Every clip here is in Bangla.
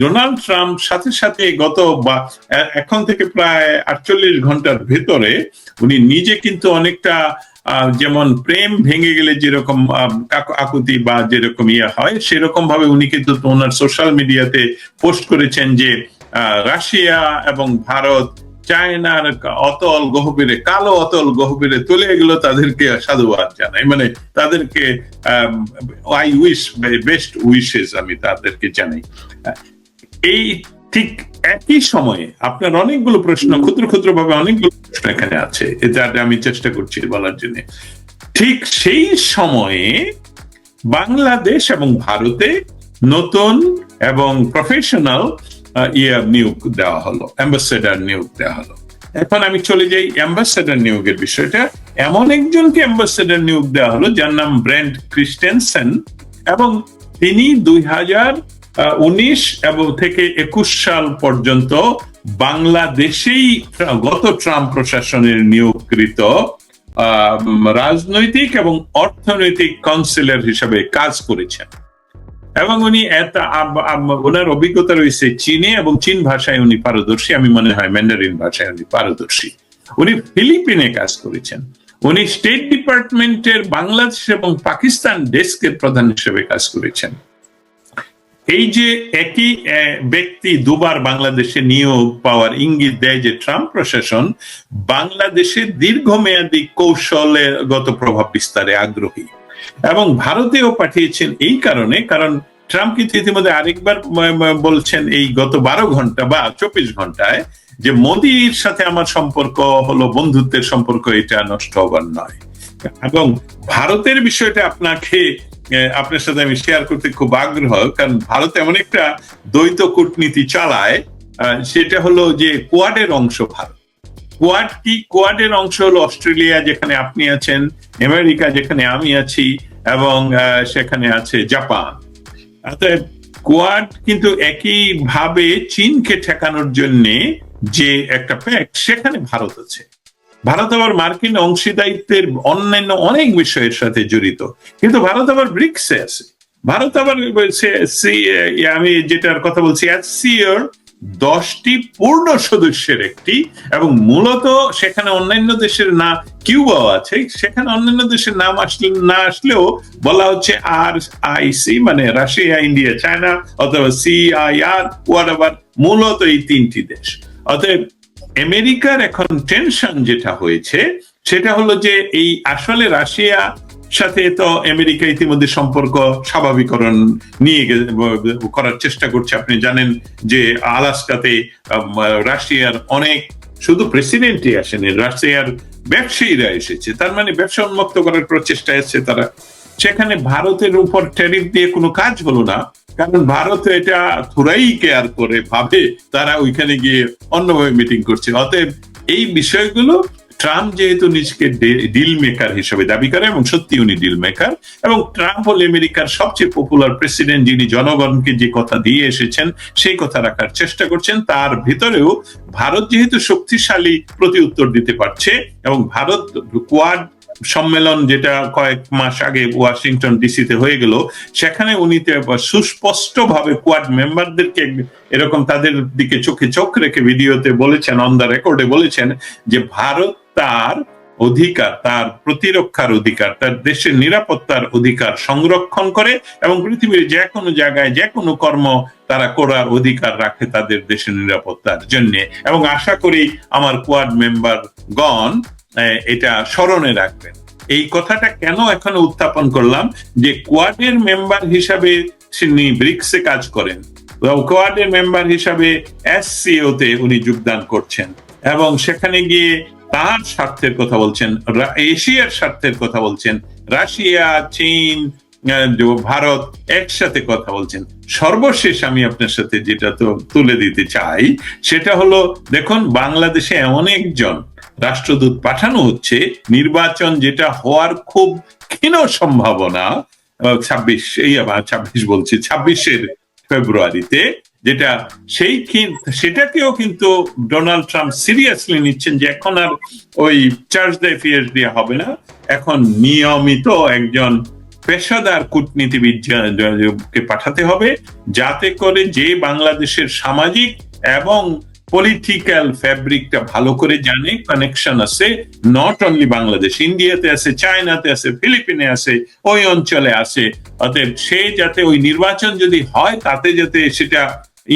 ডোনাল্ড ট্রাম্প সাথে সাথে গত বা এখন থেকে প্রায় আটচল্লিশ ঘণ্টার ভেতরে উনি নিজে কিন্তু অনেকটা যেমন প্রেম ভেঙে গেলে যেরকম আকুতি বা যেরকম ইয়ে হয় সেরকম ভাবে উনি কিন্তু ওনার সোশ্যাল মিডিয়াতে পোস্ট করেছেন যে রাশিয়া এবং ভারত চায়নার অতল গহবিরে, কালো অতল গহবিরে তুলে এগুলো তাদেরকে সাধুবাদ জানাই। মানে তাদেরকে আই উইশ বেস্ট উইশেস আমি তাদেরকে জানাই। এই ঠিক একই সময়ে আপনার অনেকগুলো প্রশ্ন ক্ষুদ্র ক্ষুদ্র ভাবে অনেকগুলো প্রশ্ন এখানে আছে। এটা আমি চেষ্টা করছি বলার জন্য। ঠিক সেই সময়ে বাংলাদেশ এবং ভারতে নতুন এবং প্রফেশনাল ইয়ে নিয়োগ দেওয়া হলো অ্যাম্বাসেডার নিয়োগ দেওয়া হলো। এখন আমি চলে যাই অ্যাম্বাসেডার নিয়োগের বিষয়টা। এমন একজনকে অ্যাম্বাসেডার নিয়োগ দেওয়া হলো যার নাম ব্র্যান্ড ক্রিস্টেনসেন এবং তিনি দুই হাজার উনিশ এবং থেকে একুশ সাল পর্যন্ত বাংলাদেশেই গত ট্রাম্প প্রশাসনের নিয়োগকৃত রাজনৈতিক এবং অর্থনৈতিক কাউন্সিলর হিসেবে কাজ করেছেন। এবং উনি ওনার অভিজ্ঞতা রয়েছে চীনে এবং চীন ভাষায় উনি পারদর্শী, আমি মনে হয় ম্যান্ডারিন ভাষায় উনি পারদর্শী। উনি ফিলিপিনে কাজ করেছেন। উনি স্টেট ডিপার্টমেন্টের বাংলাদেশ এবং পাকিস্তান ডেস্কের প্রধান হিসেবে কাজ করেছেন। এই যে একই ব্যক্তি দুবার বাংলাদেশে নিয়োগ পাওয়ার ইঙ্গিত দেয় যে ট্রাম্প প্রশাসন বাংলাদেশে দীর্ঘমেয়াদী কৌশলগত প্রভাব বিস্তারে আগ্রহী। এবং ভারতেও পাঠিয়েছেন এই কারণে, কারণ ট্রাম্প কিন্তু ইতিমধ্যে আরেকবার বলছেন এই গত বারো ঘণ্টা বা চব্বিশ ঘন্টায় যে মোদির সাথে আমার সম্পর্ক হলো, বন্ধুত্বের সম্পর্ক, এটা নষ্ট হবার নয়। এবং ভারতের বিষয়টা আপনাকে আপনার সাথে আমি শেয়ার করতে খুব আগ্রহ, কারণ ভারত এমন একটা দ্বৈত কূটনীতি চালায় সেটা হলো যে কোয়াডের অংশ ভারত। কোয়াড কি? কোয়াডের অংশ হলো অস্ট্রেলিয়া, যেখানে আপনি আছেন, আমেরিকা, যেখানে আমি আছি, এবং সেখানে আছে জাপান। অতএব কোয়াড কিন্তু একই ভাবে চীনকে ঠেকানোর জন্য যে একটা প্যাক্ট সেখানে ভারত আছে। ভারত আবার মার্কিন অংশীদারিত্বের অন্যান্য অনেক বিষয়ের সাথে জড়িত। কিন্তু ভারত আবার ব্রিক্সে আছে। ভারত আবার আমি যেটার কথা বলছি দশটি পূর্ণ সদস্যের একটি এবং মূলত সেখানে অন্যান্য দেশের না, কিউবাও আছে, সেখানে অন্যান্য দেশের নাম আসলে, না আসলেও বলা হচ্ছে আর আইসি মানে রাশিয়া, ইন্ডিয়া, চায়না, অথবা সিআইআর ওয়ার মূলত এই তিনটি দেশ। অতএব আমেরিকার এখন টেনশন যেটা হয়েছে, সেটা হলো যে এই আসলে রাশিয়া সাথে তো আমেরিকা ইতিমধ্যে সম্পর্ক স্বাভাবিকরণ নিয়ে করার চেষ্টা করছে। আপনি জানেন যে আলাস্কাতে রাশিয়ার অনেক, শুধু প্রেসিডেন্টই আসেনি, রাশিয়ার ব্যবসায়ীরা এসেছে। তার মানে ব্যবসা উন্মুক্ত করার প্রচেষ্টা এসেছে তারা। সেখানে ভারতের উপর ট্যারিফ দিয়ে কোনো কাজ হলো না। কারণ ভারত এটা থোড়াই কেয়ার করে, ভাবে তারা ওইখানে গিয়ে অন্যভাবে মিটিং করছে। অতএব এই বিষয়গুলো ট্রাম্প যেহেতু নিজেকে ডিল মেকার হিসেবে দাবি করে এবং সত্যি উনি ডিল মেকার এবং ট্রাম্প হল আমেরিকার সবচেয়ে পপুলার প্রেসিডেন্ট যিনি জনগণকে যে কথা দিয়ে এসেছেন, সেই কথা রাখার চেষ্টা করছেন। তার ভিতরেও ভারত যেহেতু শক্তিশালী প্রতি উত্তর দিতে পারছে এবং ভারত কোয়াড সম্মেলন যেটা কয়েক মাস আগে ওয়াশিংটন ডিসিতে হয়ে গেল, সেখানে উনি সুস্পষ্ট ভাবে কোয়াড মেম্বারদেরকে এরকম তাদের দিকে চোখে চোখ রেখে ভিডিওতে বলেছেন অন দ্য রেকর্ডে বলেছেন যে ভারত তার অধিকার, তার প্রতিরক্ষার অধিকার, তার দেশের নিরাপত্তার অধিকার সংরক্ষণ করে এবং পৃথিবীর যে কোনো জায়গায় যে কোনো কর্ম তারা করার অধিকার রাখে তাদের দেশের নিরাপত্তার জন্য। এবং আশা করি আমার কোয়াড মেম্বার গণ এটা স্মরণে রাখবেন। এই কথাটা কেন এখন উত্থাপন করলাম? যে কোয়াডের মেম্বার হিসাবে তিনি ব্রিক্সে কাজ করেন। কোয়াডের মেম্বার হিসাবে এসসিও তে উনি যোগদান করছেন। এবং সেখানে গিয়ে তার স্বার্থের কথা বলছেন এশিয়ার স্বার্থের কথা বলছেন, রাশিয়া, চীন ভারত একসাথে কথা বলছেন। সর্বশেষ আমি আপনার সাথে যেটা তো তুলে দিতে চাই, সেটা হলো, দেখুন, বাংলাদেশে এমন একজন রাষ্ট্রদূত পাঠানো হচ্ছে, নির্বাচন যেটা হওয়ার খুব ক্ষীণ সম্ভাবনা ছাব্বিশ, এই আবার ছাব্বিশ বলছি, ছাব্বিশের ফেব্রুয়ারিতে, যেটা সেই সেটাকেও কিন্তু ডোনাল্ড ট্রাম্প সিরিয়াসলি নিচ্ছেন যে এখন আর ওই চার্জ দিয়ে ফিয়ার্স দিয়ে হবে না। এখন নিয়মিত একজন পেশাদার কূটনীতিবিদ পাঠাতে হবে, যাতে করে যে বাংলাদেশের সামাজিক এবং পলিটিক্যাল ফ্যাব্রিকটা ভালো করে জানে কানেকশন আছে নট অনলি বাংলাদেশ ইন্ডিয়াতে আছে চায়নাতে আছে ফিলিপিনে আছে, ওই অঞ্চলে আছে। অতএব সে যাতে ওই নির্বাচন যদি হয়, তাতে যাতে সেটা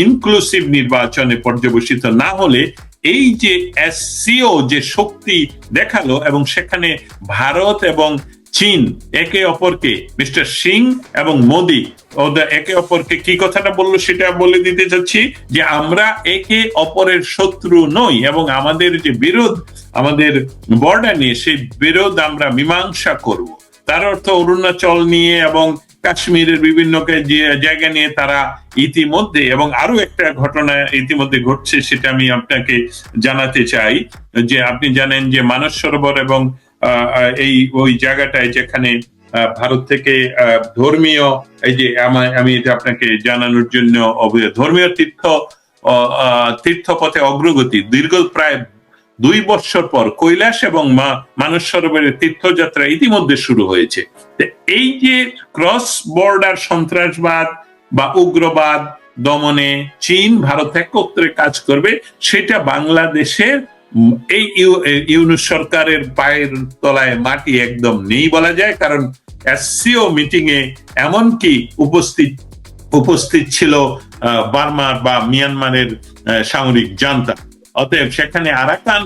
ইনক্লুসিভ নির্বাচনে পর্যবেসিত না হলে, এই যে এসসিও যে শক্তি দেখাল এবং সেখানে ভারত এবং চীন, একে অপরকে মিস্টার সিং এবং মোদি। ওদের একে অপরকে কি কথাটা বলল সেটা বলে দিতে চাচ্ছি যে আমরা একে অপরের শত্রু নই এবং আমাদের যে বিরোধ, আমাদের বর্ডার নিয়ে সেই বিরোধ আমরা মীমাংসা করব। তার অর্থ অরুণাচল নিয়ে এবং কাশ্মীরের বিভিন্ন জায়গা নিয়ে তারা ইতিমধ্যে এবং আরও একটা ঘটনা ইতিমধ্যে ঘটছে সেটা আমি আপনাকে জানাতে চাই। যে আপনি জানেন যে মানস সরোবর এবং এই, ওই জায়গাটায় যেখানে ভারত থেকে ধর্মীয়, এই যে আমি এটা আপনাকে জানানোর জন্য ধর্মীয় তীর্থ তীর্থপথে অগ্রগতি দীর্ঘ প্রায় দুই বছর পর কৈলাস এবং মা- মানস সরোবরের তীর্থযাত্রা ইতিমধ্যে শুরু হয়েছে। এই যে ক্রস বর্ডার সন্ত্রাসবাদ বা উগ্রবাদ দমনে চীন, ভারত একত্রে কাজ করবে, সেটা বাংলাদেশের এই ইউ- ইউনুস সরকারের পায়ের তলায় মাটি একদম নেই বলা যায়, কারণ এসসিও মিটিং এ এমনকি উপস্থিত উপস্থিত ছিল বার্মার বা মিয়ানমারের সামরিক জান্তা। অতএব সেখানে আরাকান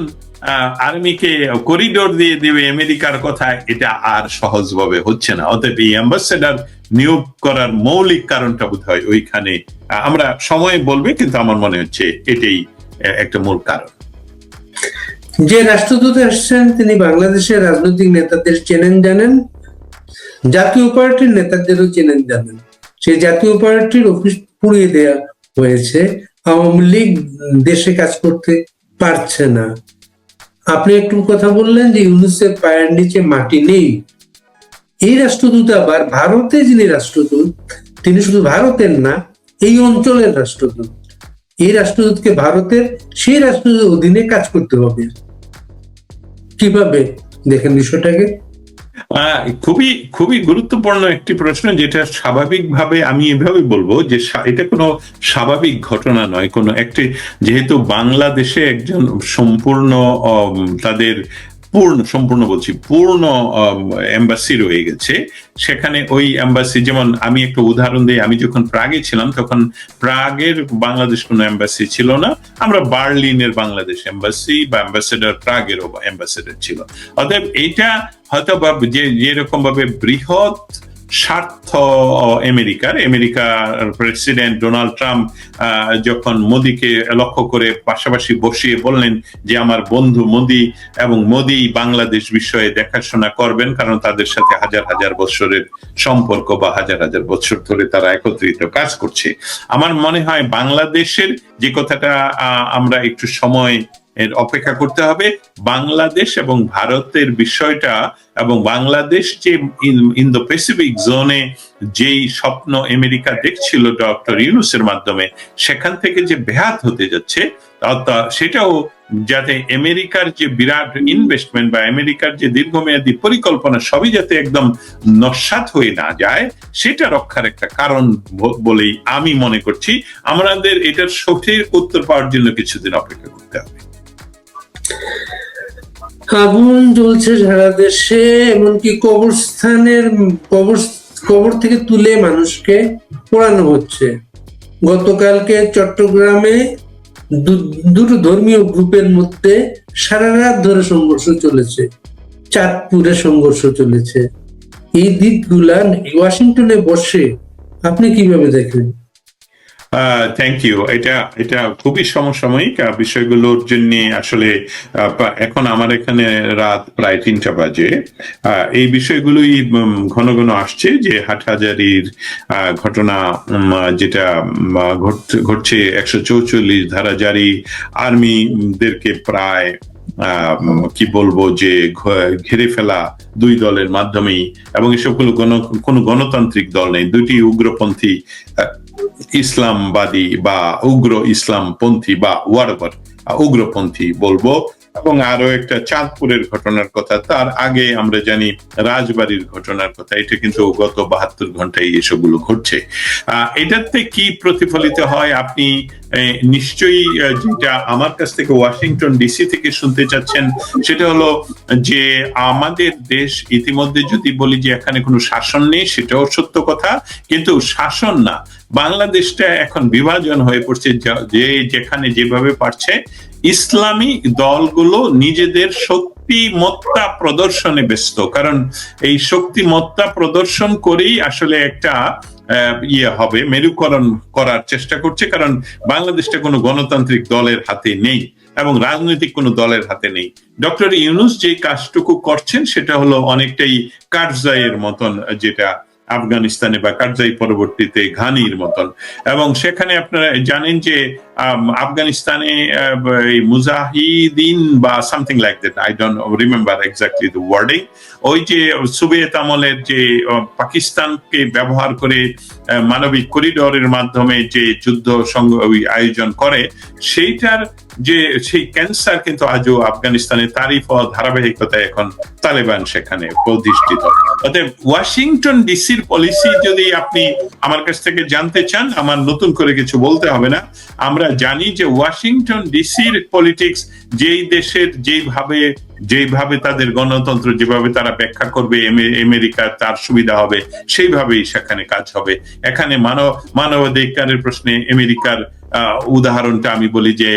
আর্মিকে করিডোর দিয়ে দেবে আমেরিকার কথা, এটা আর সহজভাবে হচ্ছে না। অতএব এই অ্যাম্বাসেডার নিয়োগ করার মৌলিক কারণটা বোধ হয় ওইখানে আমরা সময় বলবে, কিন্তু আমার মনে হচ্ছে এটাই একটা মূল কারণ। যে রাষ্ট্রদূত আসছেন তিনি বাংলাদেশের রাজনৈতিক নেতাদের চেনেন, জানেন। জাতীয় পার্টির নেতাদেরও চেনেন, জানেন। সেই জাতীয় পার্টির অফিস পুড়িয়ে দেয়া হয়েছে। আওয়ামী লীগ দেশে কাজ করতে পারছে না। আপনি একটু কথা বললেন যে ইউনুসের পায়ের নিচে মাটি নেই। এই রাষ্ট্রদূত আবার ভারতে যিনি রাষ্ট্রদূত, তিনি শুধু ভারতের না, এই অঞ্চলের রাষ্ট্রদূত। এই রাষ্ট্রদূতকে ভারতের সেই রাষ্ট্রদূতের অধীনে কাজ করতে হবে। কীভাবে? দেখেন বিষয়টাকে। খুবই খুবই গুরুত্বপূর্ণ একটি প্রশ্ন, যেটা স্বাভাবিকভাবে আমি এভাবে বলব যে এটা কোনো স্বাভাবিক ঘটনা নয়। কোনো একটি, যেহেতু বাংলাদেশে একজন সম্পূর্ণ তাদের পূর্ণ, সম্পূর্ণ বলছি, পূর্ণ এম্বাসি রয়ে গেছে। সেখানে ওই এম্বাসি যেমন আমি একটা উদাহরণ দিই, আমি যখন প্রাগে ছিলাম, তখন প্রাগের বাংলাদেশ কোনো এম্বাসি ছিল না। আমরা বার্লিনের বাংলাদেশ এম্বাসি বা অ্যাম্বাসেডার প্রাগেরও অ্যাম্বাসেডার ছিল। অতএব এইটা হয়তো বা যে যেরকম ভাবে বৃহৎ স্বার্থ আমেরিকার আমেরিকার প্রেসিডেন্ট ডোনাল্ড ট্রাম্প যখন মোদিকে লক্ষ্য করে পাশাপাশি বসিয়ে বললেন যে, আমার বন্ধু মোদি এবং মোদি বাংলাদেশ বিষয়ে দেখাশোনা করবেন, কারণ তাদের সাথে হাজার হাজার বছরের সম্পর্ক বা হাজার হাজার বছর ধরে তারা একত্রিত কাজ করছে। আমার মনে হয় বাংলাদেশের যে কথাটা আমরা একটু সময় এর অপেক্ষা করতে হবে বাংলাদেশ এবং ভারতের বিষয়টা এবং বাংলাদেশ যে ইন্দো প্যাসিফিক জোনে যেই স্বপ্ন আমেরিকা দেখছিল ডক্টর ইউনুসের মাধ্যমে, সেখান থেকে যে ব্যাহাত হতে যাচ্ছে, তা- সেটাও যাতে আমেরিকার যে বিরাট ইনভেস্টমেন্ট বা আমেরিকার যে দীর্ঘমেয়াদী পরিকল্পনা সবই যাতে একদম নস্বাত হয়ে না যায়, সেটা রক্ষার একটা কারণ বলেই আমি মনে করছি। আমাদের এটার সঠিক উত্তর পাওয়ার জন্য কিছুদিন অপেক্ষা করতে হবে। আগুন জ্বলছে সারা দেশে, এমনকি কবরস্থানের, কবর কবর থেকে তুলে মানুষকে পোড়ানো হচ্ছে। গতকালকে চট্টগ্রামে দুটো ধর্মীয় গ্রুপের মধ্যে সারা রাত ধরে সংঘর্ষ চলেছে। চাঁদপুরে সংঘর্ষ চলেছে। এই দিকগুলা ওয়াশিংটনে বসে আপনি কীভাবে দেখেন? থ্যাংক ইউ এটা এটা খুবই সমসাময়িক বিষয়গুলোর জন্য আসলে এখন আমার এখানে রাত প্রায় তিনটা বাজে। এই বিষয়গুলোই ঘন ঘন আসছে যে হাটহাজারির ঘটনা যেটা ঘটছে একশো চৌচল্লিশ ধারা জারি, আর্মিদেরকে প্রায় কি বলব যে ঘিরে ফেলা দুই দলের মাধ্যমেই, এবং এসবগুলো গণ, কোনো গণতান্ত্রিক দল নেই দুটি উগ্রপন্থী ইসলামবাদী বা উগ্র ইসলামপন্থী বা ওয়ারভার উগ্রপন্থী বলব। এবং আরও একটা চাঁদপুরের ঘটনার কথা, তার আগে আমরা জানি রাজবাড়ির ঘটনার কথা। এটা কিন্তু গত বাহাত্তর ঘন্টায় এসবগুলো ঘটছে। এটাতে কি প্রতিফলিত হয়? আপনি নিশ্চয়ই যেটা আমার কাছ থেকে ওয়াশিংটন ডিসি থেকে শুনতে চাচ্ছেন, সেটা হলো যে আমাদের দেশ ইতিমধ্যে যদি বলি যে এখানে কোনো শাসন নেই, সেটাও সত্য কথা। কিন্তু শাসন না বাংলাদেশটা এখন বিভাজন হয়ে পড়ছে যে যেখানে যেভাবে পারছে, ইসলামী দলগুলো নিজেদের শক্তিমত্তা প্রদর্শনে ব্যস্ত। কারণ এই শক্তিমত্তা প্রদর্শন করেই আসলে একটা ইয়ে হবে, মেরুকরণ করার চেষ্টা করছে। কারণ বাংলাদেশটা কোনো গণতান্ত্রিক দলের হাতে নেই এবং রাজনৈতিক কোনো দলের হাতে নেই। ডক্টর ইউনুস যে কাজটুকু করছেন, সেটা হলো অনেকটাই কারজাইয়ের মতন যেটা আফগানিস্তানে বা কারজাই পরবর্তীতে ঘানির মতন। এবং সেখানে আপনারা জানেন যে আফগানিস্তানে মুজাহিদিন বা something like that I don't remember exactly the wording ওই যে সোভিয়েত আমলের যে পাকিস্তানকে ব্যবহার করে মানবিক করিডোরের মাধ্যমে যে যুদ্ধ আয়োজন করে, সেইটার যে সেই ক্যান্সার কিন্তু আজও আফগানিস্তানে তারই ফল ধারাবাহিকতায় এখন তালেবান সেখানে প্রতিষ্ঠিত। অতএব ওয়াশিংটন ডিসির পলিসি যদি আপনি আমার কাছ থেকে জানতে চান, আমার নতুন করে কিছু বলতে হবে না। আমরা জানি যে ওয়াশিংটন ডিসির পলিটিক্স যেই দেশের যেইভাবে যেইভাবে তাদের গণতন্ত্র, যেভাবে তারা ব্যাখ্যা করবে আমেরিকা তার সুবিধা হবে, সেইভাবেই সেখানে কাজ হবে। এখানে মানব, মানবাধিকারের প্রশ্নে আমেরিকার উদাহরণটা আমি বলি যে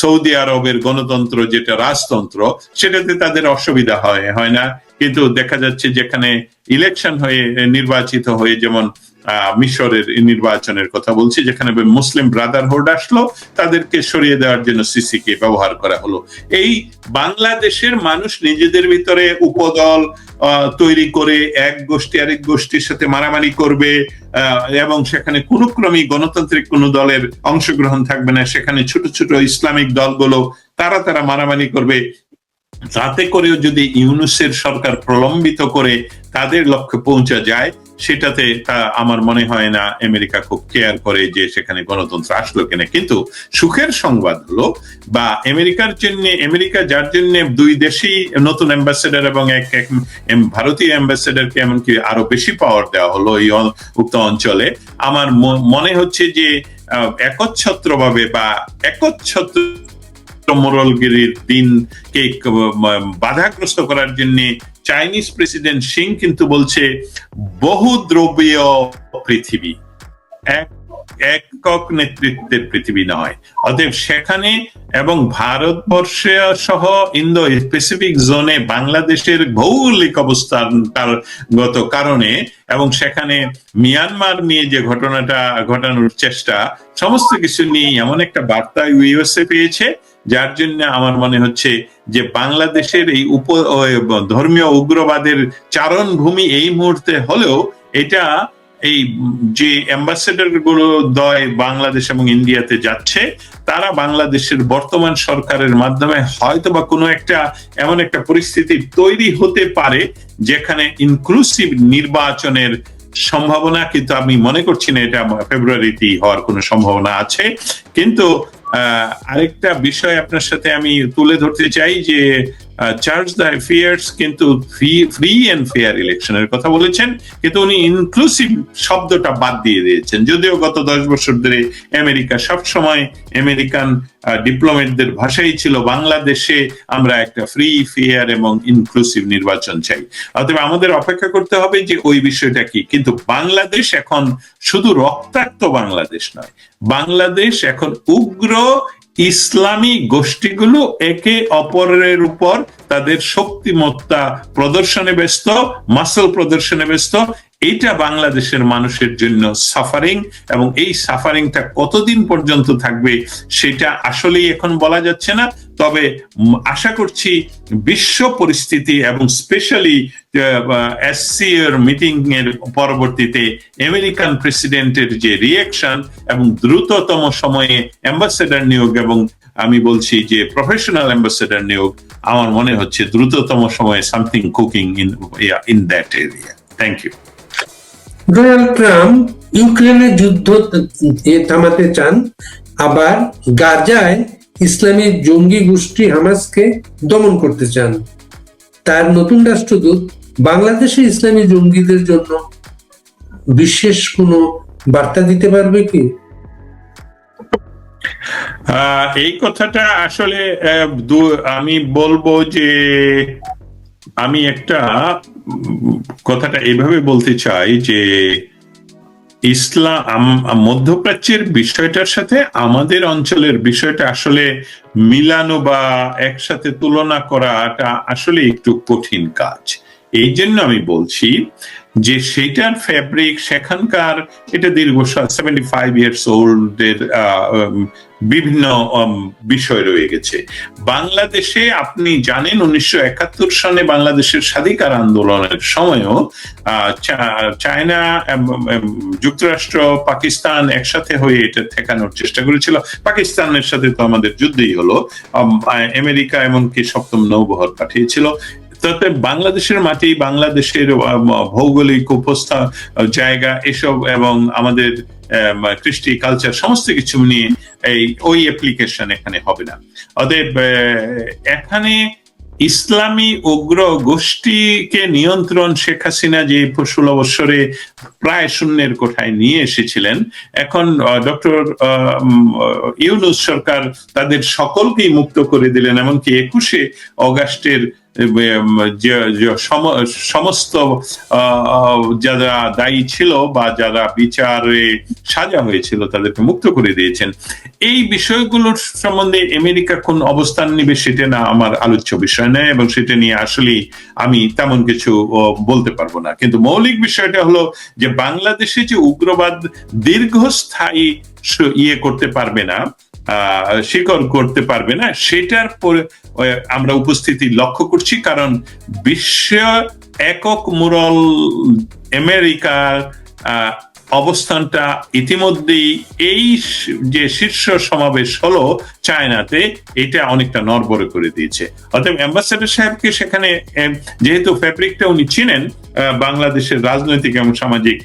সৌদি আরবের গণতন্ত্র যেটা রাজতন্ত্র, সেটাতে তাদের অসুবিধা হয় হয় না? কিন্তু দেখা যাচ্ছে যেখানে ইলেকশন হয়ে নির্বাচিত হয়ে যেমন মিশরের নির্বাচনের কথা বলছি, যেখানে মুসলিম ব্রাদারহুড আসলো, তাদেরকে সরিয়ে দেওয়ার জন্য সিসি কে ব্যবহার করা হলো। এই বাংলাদেশের মানুষ নিজেদের ভিতরে উপদল তৈরি করে এক গোষ্ঠী আরেক গোষ্ঠীর সাথে মারামারি করবে এবং সেখানে কোনো গণতান্ত্রিক কোনো দলের অংশগ্রহণ থাকবে না, সেখানে ছোট ছোট ইসলামিক দলগুলো, তারা তারা মারামারি করবে। তাতে করেও যদি ইউনুসের সরকার প্রলম্বিত করে, তাদের লক্ষ্যে পৌঁছা যায় সেটাতে আমার মনে হয় না আমেরিকা খুব কেয়ার করে যে সেখানে গণতন্ত্র আসলো কিনা। কিন্তু সুখের সংবাদ হলো বা আমেরিকার জন্য আমেরিকা যার জন্য দুই দেশেই নতুন অ্যাম্বাসেডার এবং এক এক ভারতীয় অ্যাম্বাসেডারকে এমনকি আরও বেশি পাওয়ার দেওয়া হলো এই উক্ত অঞ্চলে। আমার মনে হচ্ছে যে আহ, একচ্ছত্রভাবে বা একচ্ছত্র মোরলগিরির দিনকে বাধাগ্রস্ত করার জন্য চাইনিজ প্রেসিডেন্ট সিং কিন্তু বলছে, বহু দ্রব্যীয় পৃথিবী, এক একক নেতৃত্বের পৃথিবী নয়। অতএব সেখানে এবং ভারতবর্ষে সহ ইন্দো প্যাসিফিক জোনে বাংলাদেশের ভৌগোলিক অবস্থান তার গত কারণে এবং সেখানে মিয়ানমার নিয়ে যে ঘটনাটা, ঘটানোর চেষ্টা, সমস্ত কিছু নিয়ে এমন একটা বার্তা ইউএসএ পেয়েছে। যার জন্য আমার মনে হচ্ছে যে বাংলাদেশের এই উপ ধর্মীয় উগ্রবাদের চারণ ভূমি এই মুহূর্তে হলেও এটা এই যে অ্যাম্বাসেডরগুলো দয় বাংলাদেশ এবং ইন্ডিয়াতে যাচ্ছে, তারা বাংলাদেশের বর্তমান সরকারের মাধ্যমে হয়তো বা কোনো একটা এমন একটা পরিস্থিতি তৈরি হতে পারে যেখানে ইনক্লুসিভ নির্বাচনের সম্ভাবনা, কিন্তু আমি মনে করছি না এটা ফেব্রুয়ারিতেই হওয়ার কোনো সম্ভাবনা আছে। কিন্তু আরেকটা বিষয় আপনার সাথে আমি তুলে ধরতে চাই যে চার্জ দ্য ফিয়ার্স কিন্তু ফ্রি অ্যান্ড ফেয়ার ইলেকশনের কথা বলেছেন, কিন্তু উনি ইনক্লুসিভ শব্দটা বাদ দিয়ে দিয়েছেন। যদিও গত দশ বছর ধরে আমেরিকা সব সময় আমেরিকান ডিপ্লোমেটদের ভাষাই ছিল, বাংলাদেশে আমরা একটা ফ্রি ফেয়ার এবং ইনক্লুসিভ নির্বাচন চাই। অতএব আমাদের অপেক্ষা করতে হবে যে ওই বিষয়টা কি? কিন্তু বাংলাদেশ এখন শুধু রক্তাক্ত বাংলাদেশ নয়, বাংলাদেশ এখন উগ্র ইসলামী গোষ্ঠীগুলো একে অপরের উপর তাদের শক্তিমত্তা প্রদর্শনে ব্যস্ত মাসল প্রদর্শনে ব্যস্ত এটা বাংলাদেশের মানুষের জন্য সাফারিং এবং এই সাফারিংটা কতদিন পর্যন্ত থাকবে সেটা আসলেই এখন বলা যাচ্ছে না। তবে আশা করছি বিশ্ব পরিস্থিতি এবং স্পেশালি এসসি এর মিটিং এর পরবর্তীতে আমেরিকান প্রেসিডেন্টের যে রিয়াকশন এবং দ্রুততম সময়ে অ্যাম্বাসেডার নিয়োগ এবং আমি বলছি যে প্রফেশনাল অ্যাম্বাসেডার নিয়োগ, আমার মনে হচ্ছে দ্রুততম সময়ে something cooking in in that area thank you Donald Trump ইউক্রেনের যুদ্ধ থামাতে চান, আবার গাজায় ইসলামী জঙ্গি গোষ্ঠী হামাসকে দমন করতে চান। তার নতুন রাষ্ট্রদূত বাংলাদেশে ইসলামী জঙ্গিদের জন্য বিশেষ কোনো বার্তা দিতে পারবে কি? এই কথাটা আসলে আমি বলব যে, আমি একটা কথাটা এভাবে বলতে চাই যে ইসলাম মধ্যপ্রাচ্যের বিষয়টার সাথে আমাদের অঞ্চলের বিষয়টা আসলে মিলানো বা একসাথে তুলনা করাটা আসলে একটু কঠিন কাজ। এই জন্য আমি বলছি যে সেটার ফ্যাব্রিক সেখানকার, এটা দীর্ঘ সেভেন্টি ফাইভ ইয়ার্স ওল্ড এর বিভিন্ন বিষয় রয়ে গেছে। বাংলাদেশে আপনি জানেন উনিশশো একাত্তর সনে বাংলাদেশের স্বাধিকার আন্দোলনের সময়ও চায়না যুক্তরাষ্ট্র, পাকিস্তান একসাথে হয়ে এটা ঠেকানোর চেষ্টা করেছিল। পাকিস্তানের সাথে তো আমাদের যুদ্ধই হলো। আমেরিকা এমনকি সপ্তম নৌবহর পাঠিয়েছিল। তাতে বাংলাদেশের মাটি, বাংলাদেশের ভৌগোলিক উপস্থা জায়গা, এসব এবং আমাদের কৃষ্টি কালচার সমস্ত কিছু নিয়ে এই ওই অ্যাপ্লিকেশন এখানে হবে না। অতএব এখানে ইসলামী উগ্র গোষ্ঠীকে নিয়ন্ত্রণ শেখ হাসিনা যে ষোলো বৎসরে প্রায় শূন্যের কোঠায় নিয়ে এসেছিলেন, এখন ডক্টর ইউনুস সরকার তাদের সকলকেই মুক্ত করে দিলেন, এমনকি একুশে অগাস্টের যে- সমস্ত যারা দায়ী ছিল বা যারা বিচারে সাজা হয়েছিল তাদেরকে মুক্ত করে দিয়েছেন। এই বিষয়গুলোর সম্বন্ধে আমেরিকা কোন অবস্থান নিবে সেটা না আমার আলোচ্য বিষয় নয় এবং সেটা নিয়ে আসলে আমি তেমন কিছু বলতে পারব না। কিন্তু মৌলিক বিষয়টা হলো যে বাংলাদেশে যে উগ্রবাদ দীর্ঘস্থায়ী ইয়ে করতে পারবে না শিকড় করতে পারবে না, সেটার পরে আমরা উপস্থিতি লক্ষ্য করছি, কারণ বিশ্ব একক মুরল আমেরিকার অবস্থানটা ইতিমধ্যেই এই যে শীর্ষ সমাবেশ হলো চায়নাতে, এটা অনেকটা নড়বড়ে করে দিয়েছে। অতএব অ্যাম্বাসেডর সাহেবকে সেখানে যেহেতু ফ্যাব্রিকটা উনি চিনেন বাংলাদেশের রাজনৈতিক এবং সামাজিক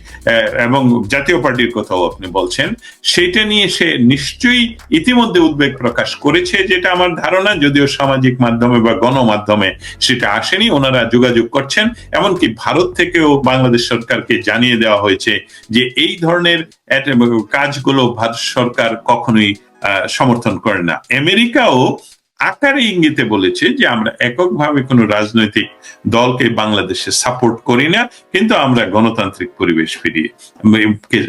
এবং জাতীয় পার্টির কথাও আপনি বলছেন, সেটা নিয়ে সে নিশ্চয়ই ইতিমধ্যে উদ্বেগ প্রকাশ করেছে, যেটা আমার ধারণা, যদিও সামাজিক মাধ্যমে বা গণমাধ্যমে সেটা আসেনি, ওনারা যোগাযোগ করছেন, এমনকি ভারত থেকেও বাংলাদেশ সরকারকে জানিয়ে দেওয়া হয়েছে যে এই ধরনের কাজগুলো ভারত সরকার কখনোই সমর্থন করে না। আমেরিকাও আকারে ইঙ্গিতে বলেছে যে আমরা এককভাবে কোনো রাজনৈতিক দলকে বাংলাদেশে সাপোর্ট করি না, কিন্তু আমরা গণতান্ত্রিক পরিবেশ ফিরিয়ে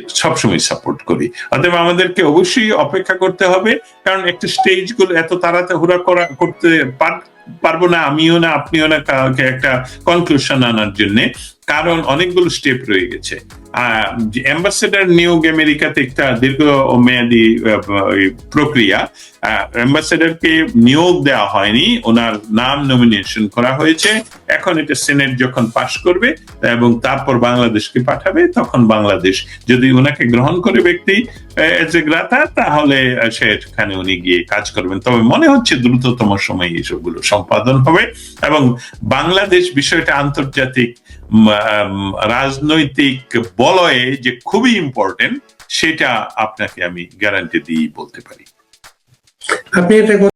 সবসময় সাপোর্ট করি। অতএব আমাদেরকে অবশ্যই অপেক্ষা করতে হবে, কারণ একটা স্টেজগুলো এত তাড়াতাড়ি করা, করতে পার- পারব না, আমিও না, আপনিও না, কাউকে একটা কনক্লুশন আনার জন্য, কারণ অনেকগুলো স্টেপ রয়ে গেছে। অ্যাম্বাসেডার নিয়োগ আমেরিকাতে একটা দীর্ঘ মেয়াদী প্রক্রিয়া। অ্যাম্বাসেডারকে নিয়োগ দেওয়া হয়নি, ওনার নাম নমিনেশন করা হয়েছে। এখন এটা সেনেট যখন পাশ করবে এবং তারপর বাংলাদেশকে পাঠাবে, তখন বাংলাদেশ। যদি ওনাকে গ্রহণ করে ব্যক্তি গ্রাতা তাহলে সেখানে উনি গিয়ে কাজ করবেন। তবে মনে হচ্ছে দ্রুততম সময়ে এসবগুলো সম্পাদন হবে এবং বাংলাদেশ বিষয়টা আন্তর্জাতিক রাজনৈতিক বলয়ে যে খুবই ইম্পর্টেন্ট সেটা আপনাকে আমি গ্যারান্টি দিয়েই বলতে পারি। আপনি এটা